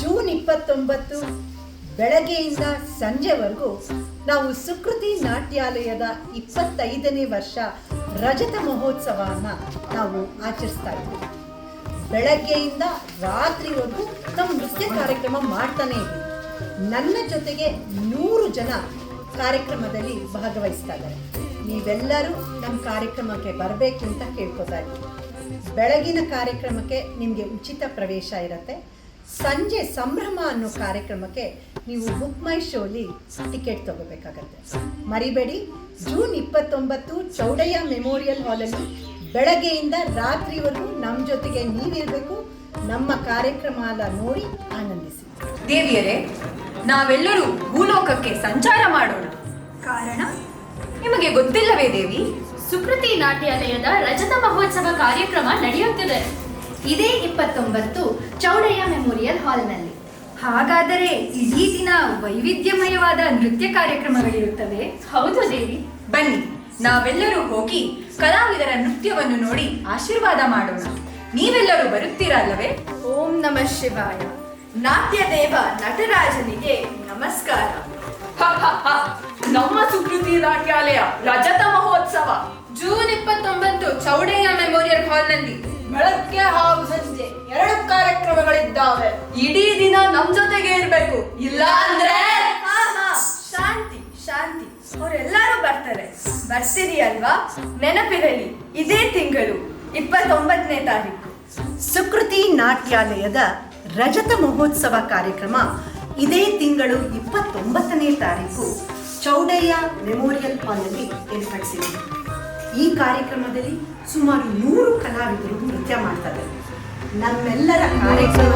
June ಇಪ್ಪತ್ತೊಂಬತ್ತು ಬೆಳಗ್ಗೆಯಿಂದ ಸಂಜೆವರೆಗೂ ನಾವು ಸುಕೃತಿ ನಾಟ್ಯಾಲಯದ ಇಪ್ಪತ್ತೈದನೇ ವರ್ಷ ರಜತ ಮಹೋತ್ಸವನ ನಾವು ಆಚರಿಸ್ತಾ ಇದ್ದೀವಿ ಬೆಳಗ್ಗೆಯಿಂದ ರಾತ್ರಿವರೆಗೂ ನಾವು ನೃತ್ಯ ಕಾರ್ಯಕ್ರಮ ಮಾಡ್ತಾನೆ ಇದ್ದೀವಿ ನನ್ನ ಜೊತೆಗೆ ನೂರು ಜನ ಕಾರ್ಯಕ್ರಮದಲ್ಲಿ ಭಾಗವಹಿಸ್ತಾ ಇದ್ದಾರೆ. ನೀವೆಲ್ಲರೂ ನಮ್ಮ ಕಾರ್ಯಕ್ರಮಕ್ಕೆ ಬರಬೇಕು ಅಂತ ಕೇಳ್ಕೊತಾ ಇದ್ದೀವಿ. ಬೆಳಗಿನ ಕಾರ್ಯಕ್ರಮಕ್ಕೆ ನಿಮಗೆ ಉಚಿತ ಪ್ರವೇಶ ಇರುತ್ತೆ. ಸಂಜೆ ಸಂಭ್ರಮ ಅನ್ನೋ ಕಾರ್ಯಕ್ರಮಕ್ಕೆ ನೀವು ಬುಕ್ ಮೈ ಶೋಲಿ ಟಿಕೆಟ್ ತಗೋಬೇಕಾಗತ್ತೆ. ಮರಿಬೇಡಿ. ಜೂನ್ ಇಪ್ಪತ್ತೊಂಬತ್ತು ಚೌಡಯ್ಯ ಮೆಮೋರಿಯಲ್ ಹಾಲಲ್ಲಿ ಬೆಳಗ್ಗೆಯಿಂದ ರಾತ್ರಿವರೆಗೂ ನಮ್ಮ ಜೊತೆಗೆ ನೀವಿರಬೇಕು. ನಮ್ಮ ಕಾರ್ಯಕ್ರಮ ನೋಡಿ ಆನಂದಿಸಿ. ದೇವಿಯರೇ, ನಾವೆಲ್ಲರೂ ಭೂಲೋಕಕ್ಕೆ ಸಂಚಾರ ಮಾಡೋಣ. ಕಾರಣ, ನಿಮಗೆ ಗೊತ್ತಿಲ್ಲವೇ ದೇವಿ? ಸುಕೃತಿ ನಾಟ್ಯಾಲಯದ ರಜತ ಮಹೋತ್ಸವ ಕಾರ್ಯಕ್ರಮ ನಡೆಯುತ್ತಿದೆ. ಇದೇ ಇಪ್ಪತ್ತೊಂಬತ್ತು ಚೌಡಯ್ಯ ಮೆಮೋರಿಯಲ್ ಹಾಲ್ನಲ್ಲಿ. ಹಾಗಾದರೆ ಇಡೀ ದಿನ ವೈವಿಧ್ಯಮಯವಾದ ನೃತ್ಯ ಕಾರ್ಯಕ್ರಮಗಳಿರುತ್ತವೆ? ಹೌದು ದೇವಿ. ಬನ್ನಿ ನಾವೆಲ್ಲರೂ ಹೋಗಿ ಕಲಾವಿದರ ನೃತ್ಯವನ್ನು ನೋಡಿ ಆಶೀರ್ವಾದ ಮಾಡೋಣ. ನೀವೆಲ್ಲರೂ ಬರುತ್ತೀರಲ್ಲವೇ ಓಂ ನಮ ಶಿವಾಯ. ನಾಟ್ಯದೇವ ನಟರಾಜನಿಗೆ ನಮಸ್ಕಾರ. ನಮ್ಮ ಸುಕೃತಿ ನಾಟ್ಯಾಲಯ ರಜತ ಮಹೋತ್ಸವ. ಜೂನ್ ಇಪ್ಪತ್ತೊಂಬತ್ತು ಚೌಡಯ್ಯ ಮೆಮೋರಿಯಲ್ ಹಾಲ್ನಲ್ಲಿ ಬೆಳಗ್ಗೆ ಹಾಗೂ ಸಂಜೆ ಎರಡು ಕಾರ್ಯಕ್ರಮಗಳಿದ್ದಾವೆ. ಇಡೀ ದಿನ ನಮ್ ಜೊತೆಗೆ ಇರ್ಬೇಕು. ಇಲ್ಲ ಅಂದ್ರೆ ಹಾ. ಶಾಂತಿ ಶಾಂತಿ. ಅವರೆಲ್ಲರೂ ಬರ್ತಾರೆ. ಬರ್ತೀರಿ ಅಲ್ವಾ? ನೆನಪಿರಲಿ, ಇದೇ ತಿಂಗಳು, ಇಪ್ಪತ್ತೊಂಬತ್ತನೇ ತಾರೀಕು. ಸುಕೃತಿ ನಾಟ್ಯಾಲಯದ ರಜತ ಮಹೋತ್ಸವ ಕಾರ್ಯಕ್ರಮ ಇದೇ ತಿಂಗಳು ಇಪ್ಪತ್ತೊಂಬತ್ತನೇ ತಾರೀಕು. ಚೌಡಯ್ಯ ಮೆಮೋರಿಯಲ್ ಹಾಲ್ನಲ್ಲಿ ಏರ್ಪಡಿಸಿದೆ. ಈ ಕಾರ್ಯಕ್ರಮದಲ್ಲಿ ಸುಮಾರು ನೂರು ಕಲಾವಿದರು ನೃತ್ಯ ಮಾಡ್ತಾರೆ. ನಮ್ಮೆಲ್ಲರ ಕಾರ್ಯಕ್ರಮ